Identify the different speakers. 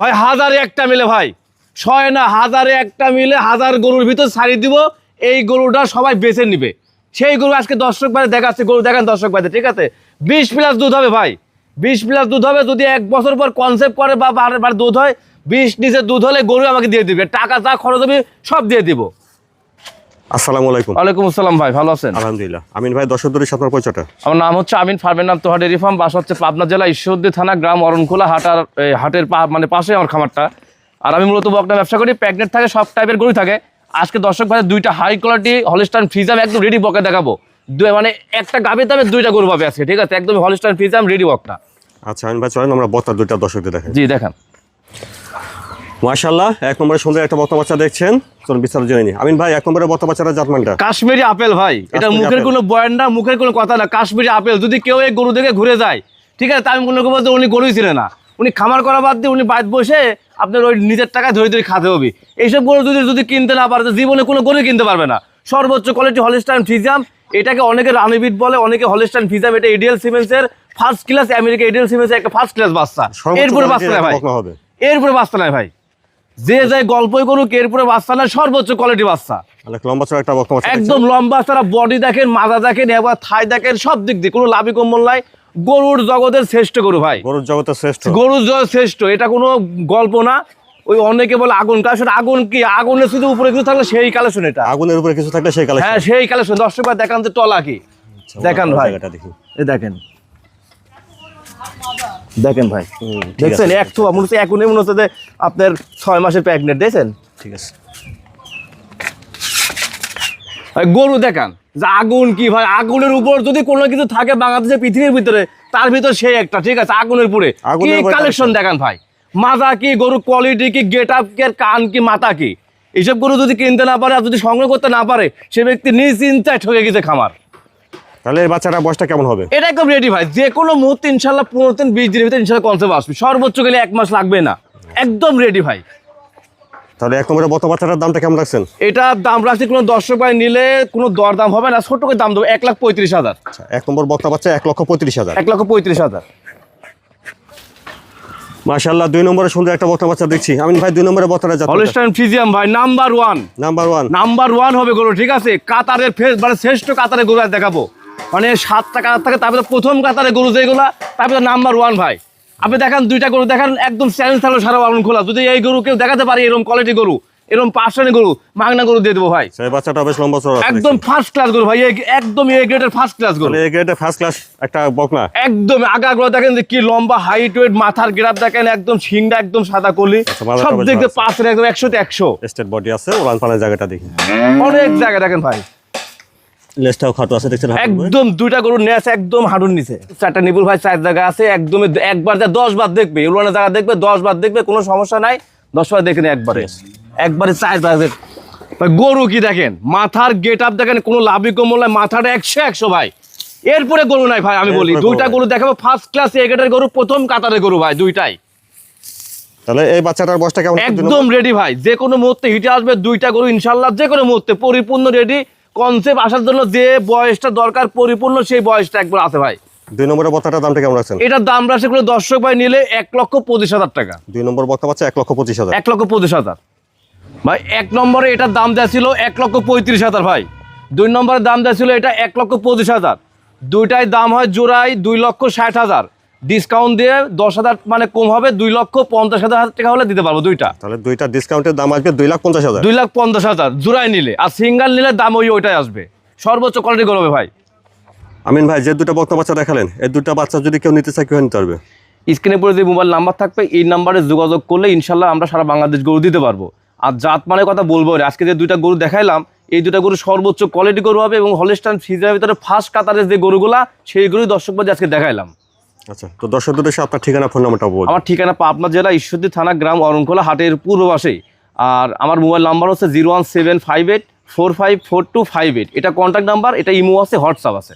Speaker 1: ভাই, হাজারে একটা মিলে ভাই। ছয় না, হাজারে একটা মিলে হাজার গরুর ভিতর ছাড়ি দিব। এই গরুটা সবাই বেছে নিবে। সেই গরু আজকে দর্শক বাইরে দেখাচ্ছে, গরু দেখেন দর্শক বাইরে, ঠিক আছে? বিশ প্লাস দুধ হবে ভাই। বিশ প্লাস দুধ হবে, যদি এক বছর পর কনসেপ্ট করে বা বারবার দুধ হয়, বিশ নিচে দুধ হলে গরু আমাকে দিয়ে দিবে। টাকা যা খরচ হবে সব দিয়ে দিব।
Speaker 2: আসসালামু আলাইকুম।
Speaker 1: ওয়ালাইকুম আসসালাম ভাই ভালো আছেন?
Speaker 2: আলহামদুলিল্লাহ। আমিন ভাই দর্শক দূরের আপনার পরিচয়টা?
Speaker 1: আমার নাম হচ্ছে আমিন ফার্মের নাম তোহাট ডেরি ফার্ম হচ্ছে পাবনা জেলা ঈশ্বরদী থানা গ্রাম অরণখোলা হাটার মানে পাশে আমার খামারটা। আর আমি মূলত বকনা ব্যবসা করি থাকে সব টাইপের গরু থাকে। আজকে দর্শক ভাই দুইটা হাই কোয়ালিটি হলিস্টান ফ্রিজাম একদম রেডি বকে দেখাবো। মানে একটা গাভীর দামে দুইটা গরু পাবে আজকে ঠিক আছে? একদম হলিস্টান ফ্রিজাম রেডি বকনা।
Speaker 2: আচ্ছা আমিন ভাই চলেন আমরা বত্তা দুইটা দর্শকদের দেখেন
Speaker 1: জি দেখেন।
Speaker 2: মাশাল্লাহ এক নম্বরে সুন্দর একটা বত্তা বাচ্চা দেখছেন। চলুন বিস্তারিত জেনে নিই। আমিন ভাই এক নম্বরে বত্তা বাচ্চাটা জাতমানটা?
Speaker 1: কাশ্মীরি আপেল ভাই এটা মুখের। কোনো বয়ান না মুখের কোনো কথা না। কাশ্মীরি আপেল যদি কেউ এই গরু দেখে ঘুরে যায় ঠিক আছে তা আমি মনে করব যে উনি গরুই ছিলেন না। উনি খামার করা বাদ দিয়ে উনি বাইর বসে আপনার ওই নিজের টাকা ধরে ধরে খাতে হবে। এইসব গরু যদি যদি কিনতে না পারে জীবনে কোনো গরু কিনতে পারবে না। সর্বোচ্চ কোয়ালিটি হলিস্টাইন ফিজাম এটাকে অনেকে রানিবিট বলে অনেকে হলিস্টাইন ফিজাম এটা এডিএল সিমেন্সের ফার্স্ট ক্লাস আমেরিকা এডিএল সিমেন্সের একটা ফার্স্ট ক্লাস বাচ্চা। এরপরে বাচ্চা নাই ভাই। এরপরে বাচ্চা নাই ভাই। যে যায় গল্পই করুক এরপরে বাচ্চা না সর্বোচ্চ কোয়ালিটি বাচ্চা। একদম লম্বা তারা বডি দেখেন মাজা দেখেন এবার থাই দেখেন সব দিক দিয়ে। কোনো লাভি কম্বল নাই। গরুর জগতের শ্রেষ্ঠ গরু ভাই।
Speaker 2: গরুর জগতের শ্রেষ্ঠ।
Speaker 1: গরুর জগৎ শ্রেষ্ঠ এটা কোনো গল্প না। ওই অনেকে বলে আগুন কালেকশন আগুন কি? আগুনের শুধু উপরে কিছু থাকলে সেই কালেকশন এটা।
Speaker 2: আগুনের উপরে কিছু থাকলে সেই কালে
Speaker 1: হ্যাঁ সেই কালেকশন দর্শক ভাই দেখান যে টলা কি। দেখান ভাই। দেখেন। দেখেন ভাই। দেখছেন। এক তো মনে হচ্ছে এখন মনে হচ্ছে যে আপনার ছয় মাসের প্যাগনেট দেখছেন?
Speaker 2: ঠিক আছে।
Speaker 1: গরু দেখান। যে আগুন কি ভাই? আগুনের উপর যদি কোনো কিছু থাকে বাংলাদেশের পৃথিবীর ভিতরে তার ভিতর সেই একটা ঠিক আছে? আগুনের উপরে কি
Speaker 2: আগুনের
Speaker 1: কালেকশন দেখান ভাই? মাজা কি গরু কোয়ালিটি কি গেট আপ কি কান কি মাথা কি? এইসব গরু যদি কিনতে না পারে আর যদি সংগ্রহ করতে না পারে সে ব্যক্তি নিশ্চিন্তায় ঠকে গেছে খামার।
Speaker 2: তাহলে এই বাচ্চাটা বয়সটা কেমন হবে?
Speaker 1: এটা একদম রেডি ভাই। যে কোনো মুহূর্তে ইনশাল্লাহ পনেরো দিন বিশ দিনের ভিতরে ইনশাল্লাহ কনসেপ্ট আসবে। সর্বোচ্চ গেলে এক মাস লাগবে না। একদম রেডি ভাই।
Speaker 2: তাহলে এক নম্বরে বত্তা বাচ্চাটার দামটা কেমন রাখছেন?
Speaker 1: এটার দাম রাখছি কোনো দর্শক ভাই নিলে কোনো দর দাম হবে না। ছোট করে দাম দেবো এক লাখ পঁয়ত্রিশ হাজার।
Speaker 2: আচ্ছা এক নম্বর বত্তা বাচ্চা এক লক্ষ পঁয়ত্রিশ হাজার।
Speaker 1: এক লক্ষ পঁয়ত্রিশ হাজার।
Speaker 2: মাশাল্লাহ দুই নম্বরে সুন্দর একটা বত্তা বাচ্চা দেখছি। আমিন ভাই দুই নম্বরে বত্তাটা জাত
Speaker 1: হলিস্টাইন ফিজিয়াম ভাই number one
Speaker 2: number one
Speaker 1: number one হবে গরু ঠিক আছে? কাতারের ফেস মানে শ্রেষ্ঠ কাতারে গরু দেখাবো। মানে সাতটা কাতার থাকে তারপরে প্রথম কাতারে গরু যেগুলা তারপরে নাম্বার ওয়ান ভাই। আপনি দেখেন দুইটা গরু দেখেন একদম চ্যালেঞ্জ থাকল সারা বারণ খোলা। যদি এই গরু কেউ দেখাতে পারি এরকম কোয়ালিটি গরু এরকম পার্সেন্ট গরু মাগনা গরু দিয়ে দেবো ভাই।
Speaker 2: সেই বাচ্চাটা বেশ লম্বা চড়া
Speaker 1: একদম ফার্স্ট ক্লাস গরু ভাই এ- একদম এ গ্রেডের ফার্স্ট ক্লাস গরু।
Speaker 2: তাহলে এই গ্রেডে ফার্স্ট ক্লাস একটা বকনা।
Speaker 1: একদম আগাগুলো দেখেন যে কি লম্বা হাইট ওয়েট মাথার গ্রাফ দেখেন একদম শিংটা একদম সাদা কলি।
Speaker 2: আচ্ছা,
Speaker 1: সব দিয়ে পাঁচের একদম একশোতে একশো।
Speaker 2: স্টেট বডি আছে ওলান জায়গাটা দেখি।
Speaker 1: অনেক জায়গা দেখেন ভাই।
Speaker 2: লেজটাও খাটো আছে দেখছেন
Speaker 1: একদম দুইটা গরু নিয়ে আছে একদম হাঁটুর নিচে। চারটা নিপুল ভাই চার জায়গা আছে একদম একবার যা দশ বার দেখবে উলানের জায়গা দেখবে দশ বার দেখবে কোনো সমস্যা নাই দশ বার দেখে একবারে। একবারে চার জায়গা ভাই, গরু কি দেখেন? মাথার গেট আপ দেখেন কোনো লাভি কমল নাই মাথাটা একশো একশো ভাই। এরপরে গরু নাই ভাই আমি বলি দুইটা
Speaker 2: গরু
Speaker 1: দেখাবো ফার্স্ট ক্লাস এগেটের গরু প্রথম কাতারের গরু ভাই দুইটাই।
Speaker 2: তাহলে এই বাচ্চাটার বয়সটা কেমন?
Speaker 1: একদম রেডি ভাই যে কোনো মুহূর্তে হিটে আসবে দুইটা গরু ইনশাল্লাহ যে কোনো মুহূর্তে পরিপূর্ণ রেডি কনসেপ্ট আসার জন্য যে বয়সটা দরকার পরিপূর্ণ সেই বয়সটা একবার আছে ভাই।
Speaker 2: দুই নম্বরের বত্তাটার দামটা কেমন রাখছেন?
Speaker 1: এটার দাম রাশি করে দর্শক ভাই নিলে এক লক্ষ পঁচিশ হাজার টাকা।
Speaker 2: দুই নম্বর বত্তা বাচ্চা এক লক্ষ পঁচিশ হাজার।
Speaker 1: এক লক্ষ পঁচিশ হাজার। ভাই এক নম্বরে এটার দাম দেওয়া ছিল এক লক্ষ পঁয়ত্রিশ হাজার ভাই। দুই নম্বরের দাম দেওয়া ছিল এটা এক লক্ষ পঁচিশ হাজার। দুইটাই দাম হয় জোড়াই দুই লক্ষ ষাট হাজার। ডিসকাউন্ট দিয়ে দশ হাজার মানে কম হবে দুই লক্ষ পঞ্চাশ হাজার টাকা হলে দিতে পারব দুইটা।
Speaker 2: তাহলে দুইটা ডিসকাউন্টের দাম আসবে দুই লাখ পঞ্চাশ হাজার।
Speaker 1: দুই লাখ পঞ্চাশ হাজার জোড়াই নিলে। আর সিঙ্গেল নিলে দাম ওই ওইটাই আসবে। সর্বোচ্চ কোয়ালিটি করবে ভাই।
Speaker 2: আমিন ভাই যে দুটা বক্তা বাচ্চা দেখালেন এই দুটা বাচ্চা যদি কেউ নিতে চায় কেউ নিতে পারবে?
Speaker 1: স্ক্রিনে পরে যে মোবাইল নাম্বার থাকবে এই নাম্বারে যোগাযোগ করলে ইনশাল্লাহ আমরা সারা বাংলাদেশ গরু দিতে পারব। আর জাত মানে কথা বলব। আজকে যে দুইটা গরু দেখাইলাম এই দুটা গরু সর্বোচ্চ কোয়ালিটি গরু হবে এবং হলিস্টান ফিজের ভিতরে ফার্স্ট কাতারের যে গরুগুলা সেই গরুই দর্শক আজকে দেখাইলাম।
Speaker 2: আচ্ছা তো দর্শকদের এসে আপনার ঠিকানা, ফোন নাম্বারটা বলুন।
Speaker 1: আমার ঠিকানা পাবনা জেলা ঈশ্বরদী থানা, গ্রাম অরণখোলা, হাটের পূর্ব পাশে আর আমার মোবাইল নাম্বার হচ্ছে zero one seven five eight four five four two five eight. এটা কন্ট্যাক্ট নাম্বার এটা ইমো আছে, হোয়াটসঅ্যাপ আছে।